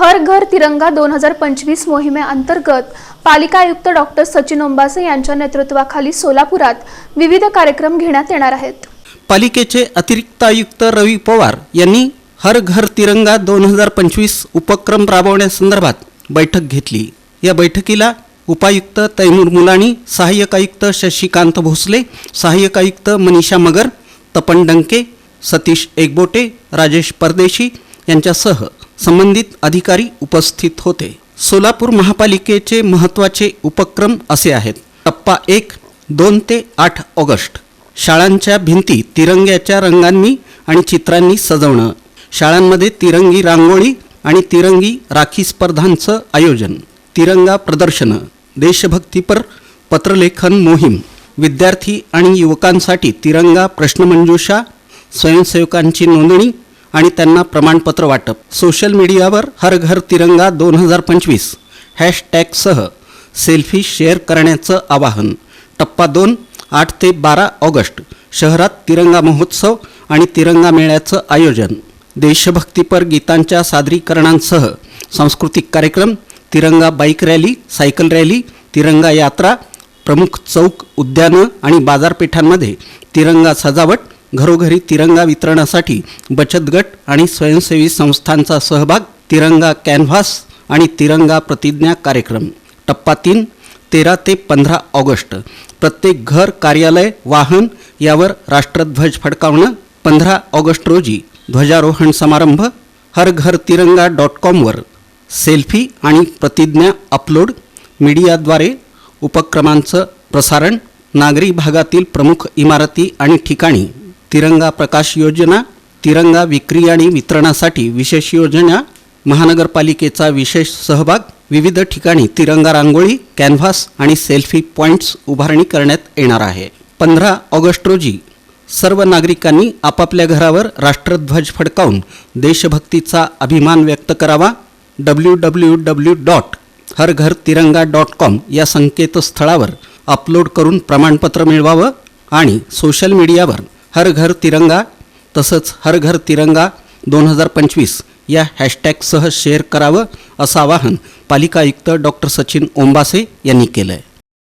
हर घर तिरंगा दोन हजार पंचवीस मोहिमेअंतर्गत पालिका आयुक्त डॉक्टर सचिन ओंबासे यांच्या नेतृत्वाखाली सोलापुरात विविध कार्यक्रम घेण्यात येणार आहेत. पालिकेचे अतिरिक्त आयुक्त रवी पवार यांनी हर घर तिरंगा दोन हजार पंचवीस उपक्रम राबवण्यासंदर्भात बैठक घेतली. या बैठकीला उपायुक्त तैमूर मुलाणी सहाय्यक आयुक्त शशिकांत भोसले सहाय्यक आयुक्त मनीषा मगर तपन डंके सतीश एकबोटे राजेश परदेशी यांच्यासह संबंधित अधिकारी उपस्थित होते. सोलापूर महापालिकेचे महत्त्वाचे उपक्रम असे आहेत. टप्पा एक दोन ते आठ ऑगस्ट. शाळांच्या भिंती तिरंग्याच्या रंगांनी आणि चित्रांनी सजवणं. शाळांमध्ये तिरंगी रांगोळी आणि तिरंगी राखी स्पर्धांचं आयोजन. तिरंगा प्रदर्शनं. देशभक्तीपर पत्रलेखन मोहीम. विद्यार्थी आणि युवकांसाठी तिरंगा प्रश्नमंजुषा स्वयंसेवकांची नोंदणी आणि त्यांना प्रमाणपत्र वाटप. सोशल मीडियावर हर घर तिरंगा दोन हजार पंचवीस. हॅशटॅगसह सेल्फी शेअर करण्याचं आवाहन. टप्पा दोन आठ ते बारा ऑगस्ट. शहरात तिरंगा महोत्सव आणि तिरंगा मेळ्याचं आयोजन. देशभक्तीपर गीतांच्या सादरीकरणांसह सांस्कृतिक कार्यक्रम तिरंगा बाईक रॅली सायकल रॅली तिरंगा यात्रा प्रमुख चौक उद्यानं आणि बाजारपेठांमध्ये तिरंगा सजावट घरोघरी तिरंगा वितरणासाठी बचत गट आणि स्वयंसेवी संस्थांचा सहभाग तिरंगा कॅनव्हास आणि तिरंगा प्रतिज्ञा कार्यक्रम. टप्पा तीन तेरा ते पंधरा ऑगस्ट. प्रत्येक घर कार्यालय वाहन यावर राष्ट्रध्वज फडकावणं पंधरा ऑगस्ट रोजी. ध्वजारोहण समारंभ हर घर तिरंगा डॉट कॉमवर सेल्फी आणि प्रतिज्ञा अपलोड मीडियाद्वारे उपक्रमांचं प्रसारण नागरी भागातील प्रमुख इमारती आणि ठिकाणी. तिरंगा प्रकाश योजना तिरंगा विक्री आणि वितरणासाठी विशेष योजना महानगरपालिकेचा विशेष सहभाग विविध ठिकाणी तिरंगा रांगोळी कॅनव्हास आणि सेल्फी पॉईंट्स उभारणी करण्यात येणार आहे. पंधरा ऑगस्ट रोजी सर्व नागरिकांनी आपापल्या घरावर राष्ट्रध्वज फडकावून देशभक्तीचा अभिमान व्यक्त करावा. W W W dot Har Ghar Tiranga dot com या संकेतस्थळावर अपलोड करून प्रमाणपत्र मिळवावं आणि सोशल मीडियावर हर घर तिरंगा तसंच हर घर तिरंगा दोन हजार पंचवीस. या हॅशटॅगसह शेअर करावं असं आवाहन पालिका आयुक्त डॉक्टर सचिन ओंबासे यांनी केलं आहे